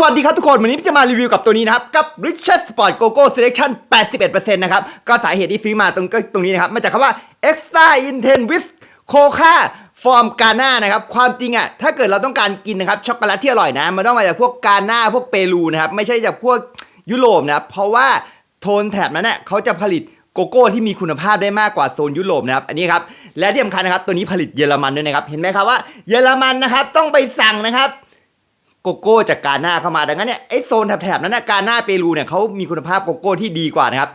วัสดีครับทุกคน วันนี้จะมารีวิวกับตัวนี้นะครับ กับ Richard Sport Coco Selection 81%นะครับ ก็สาเหตุที่ซื้อมาตรงก็ตรงนี้นะครับ มาจากคำว่า Extra Intense with Coca from Ghana นะครับ ความจริงอะ ถ้าเกิดเราต้องการกินนะครับ ช็อกโกแลตที่อร่อยนะ มันต้องมาจากพวกกาหน้าพวกเปรูนะครับ ไม่ใช่จากพวกยุโรปนะครับ เพราะว่าโทนแถบนั้นเนี่ยเขาจะผลิตโกโก้ที่มีคุณภาพได้มากกว่าโซนยุโรปนะครับ อันนี้ครับ และที่สำคัญนะครับ ตัวนี้ผลิตเยอรมันด้วยนะครับ เห็นไหมครับว่าเยอรมันนะครับต้องไปสั่งนะครับ โกโก้จากกาหน้าเข้ามา ดังนั้นเนี่ยไอ้โซนแถบๆนั้นนะกาหน้าเปรูเนี่ยเขามีคุณภาพโกโก้ที่ดีกว่านะครับ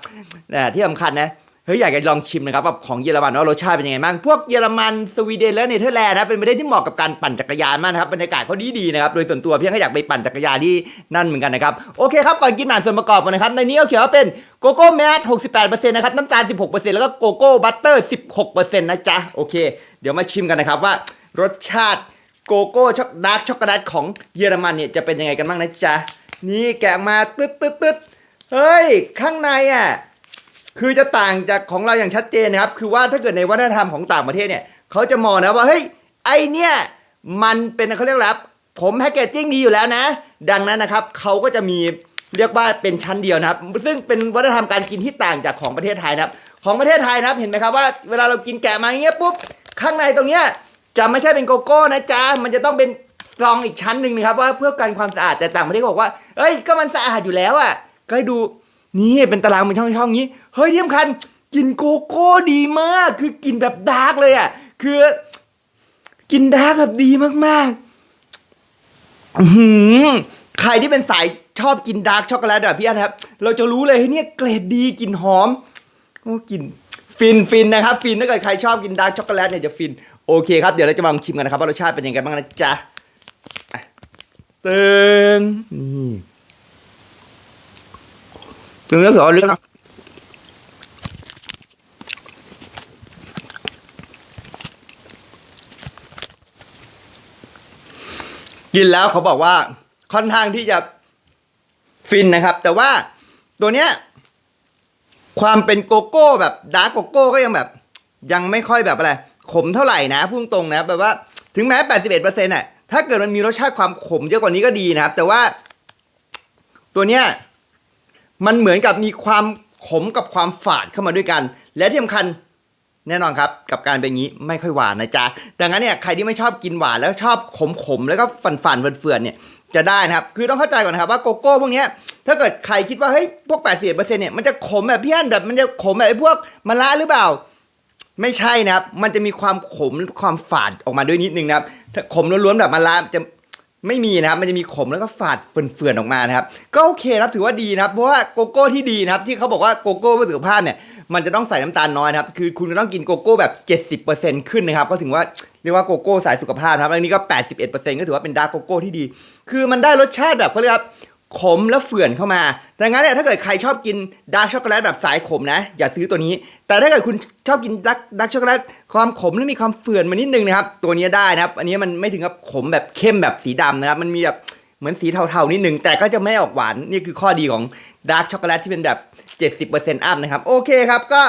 แต่ที่สำคัญนะเฮ้ยอยากจะลองชิมนะครับว่าของเยอรมันว่ารสชาติเป็นยังไงบ้างพวกเยอรมันสวีเดนและเนเธอร์แลนด์นะเป็นประเทศที่เหมาะกับการปั่นจักรยานมากนะครับบรรยากาศเขาดีดีๆนะครับโดยส่วนตัวพี่ก็อยากไปปั่นจักรยานที่นั่นเหมือนกันนะครับโอเคครับก่อนกินอ่านส่วนประกอบกันนะครับในนี้เขาเขียนว่าเป็นโกโก้แมส68%นะครับน้ำตาล 16%แล้วก็โกโก้บัตเตอร์ 16%นะจ๊ะโอเค เดี๋ยวมาชิมกันนะครับว่ารสชาติ โกโก้ช็อกดาร์กช็อกโกแลตของเยอรมันเนี่ยจะเป็นยังไงกันบ้างนะจ๊ะ นี่แกะมาตึ๊ดตึ๊ดตึ๊ดเฮ้ย ข้างในอะคือจะต่างจากของเราอย่างชัดเจนนะครับ คือว่าถ้าเกิดในวัฒนธรรมของต่างประเทศเนี่ยเขาจะมองนะว่าเฮ้ยไอเนี่ยมันเป็นเขาเรียกอะไรครับผมแพคเกจจิ้งดีอยู่แล้วนะ ดังนั้นนะครับเขาก็จะมีเรียกว่าเป็นชั้นเดียวนะครับ ซึ่งเป็นวัฒนธรรมการกินที่ต่างจากของประเทศไทยนะครับ ของประเทศไทยนะครับเห็นไหมครับว่าเวลาเรากินแกะมาอย่างเงี้ยปุ๊บข้างในตรงเนี้ย จะไม่ใช่เป็นโกโก้นะจ๊ะ มันจะต้องเป็นกรองอีกชั้นหนึ่งนะครับว่าเพื่อการความสะอาดแต่ต่างประเทศบอกว่าเอ้ยก็มันสะอาดอยู่แล้วอะก็ให้ดูนี่เป็นตารางเป็นช่องๆนี้เฮ้ยที่สำคัญกินโกโก้ดีมาก คือกินแบบดาร์กเลยอะคือกินดาร์กแบบดีมากๆอื้อหือใครที่เป็นสายชอบกินดาร์กช็อกโกแลตแบบพี่อันนะครับ เราจะรู้เลยเฮ้ยเนี่ยเกรดดีกลิ่นหอมโอ้กลิ่น ฟินฟินนะครับ ฟินถ้าเกิดใครชอบกินดาร์กช็อกโกแลตเนี่ยจะฟิน โอเคครับ เดี๋ยวเราจะมาลองชิมกันนะครับว่ารสชาติเป็นยังไงบ้างนะจ๊ะเติงนี่ถึงแล้วเหรอลึกนะกินแล้วเขาบอกว่าค่อนข้างที่จะฟินนะครับ แต่ว่าตัวเนี้ย ความเป็นโกโก้แบบดาร์กโกโก้ก็ยังแบบ ยังไม่ค่อยแบบอะไรขมเท่าไหร่นะพุ่งตรงนะแบบว่าถึงแม้ 81%น่ะถ้าเกิดมันมีรสชาติความขมเยอะกว่านี้ก็ดีนะครับ แต่ว่า ตัวเนี้ยมันเหมือนกับมีความขมกับความฝาดเข้ามาด้วยกัน และที่สำคัญแน่นอนครับ กับการเป็นอย่างนี้ไม่ค่อยหวานนะจ๊ะ ดังนั้นเนี่ยใครที่ไม่ชอบกินหวานแล้วชอบขมๆแล้วก็ฝันๆเฟื่อนๆเนี่ยจะได้นะครับ คือต้องเข้าใจก่อนนะครับว่าโกโก้พวกเนี้ย ถ้าเกิดใครคิดว่าเฮ้ยพวก80%เนี่ยมันจะขมแบบพี่อันแบบมันจะขมแบบไอ้พวกมะระหรือเปล่า ไม่ใช่นะครับ มันจะมีความขมความฝาดออกมาด้วยนิดนึงนะครับถ้าขมล้วนๆแบบมะระจะไม่มีนะครับ มันจะมีขมแล้วก็ฝาดเฟื่อนๆออกมานะครับ ก็โอเคนะครับถือว่าดีนะครับ เพราะว่าโกโก้ที่ดีนะครับ ที่เขาบอกว่าโกโก้เพื่อสุขภาพเนี่ยมันจะต้องใส่น้ำตาลน้อยนะครับคือคุณจะต้องกินโกโก้แบบ 70%ขึ้นนะครับ ก็ถึงว่าเรียกว่าโกโก้สายสุขภาพนะครับอันนี้ก็ 81%ก็ถือว่าเป็นดาร์กโกโก้ที่ดี คือมันได้รสชาติแบบเขาเรียกว่า ขมแล้วเฟื่อนเข้ามา ดังนั้นเนี่ยถ้าเกิดใครชอบกินดาร์กช็อกโกแลตแบบสายขมนะ อย่าซื้อตัวนี้ แต่ถ้าเกิดคุณชอบกินดาร์กดาร์กช็อกโกแลตความขมและมีความเฟื่อนมานิดนึงนะครับ ตัวนี้ได้นะครับ อันนี้มันไม่ถึงกับขมแบบเข้มแบบสีดำนะครับ มันมีแบบเหมือนสีเทาๆนิดนึง แต่ก็จะไม่ออกหวาน นี่คือข้อดีของดาร์กช็อกโกแลตที่เป็นแบบ 70%อัพนะครับ โอเคครับ ก็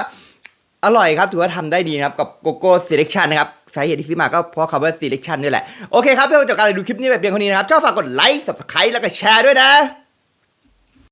อร่อยครับ ถือว่าทำได้ดีนะครับ กับโกโก้ selection นะครับสาเหตุที่ซื้อมาก็เพราะคำว่า selection นี่แหละ โอเคครับเพื่อนๆจาการดูคลิปนี้แบบเพียงเท่านี้นะครับ ชอบฝากกดไลค์ subscribe แล้วก็แชร์ด้วยนะ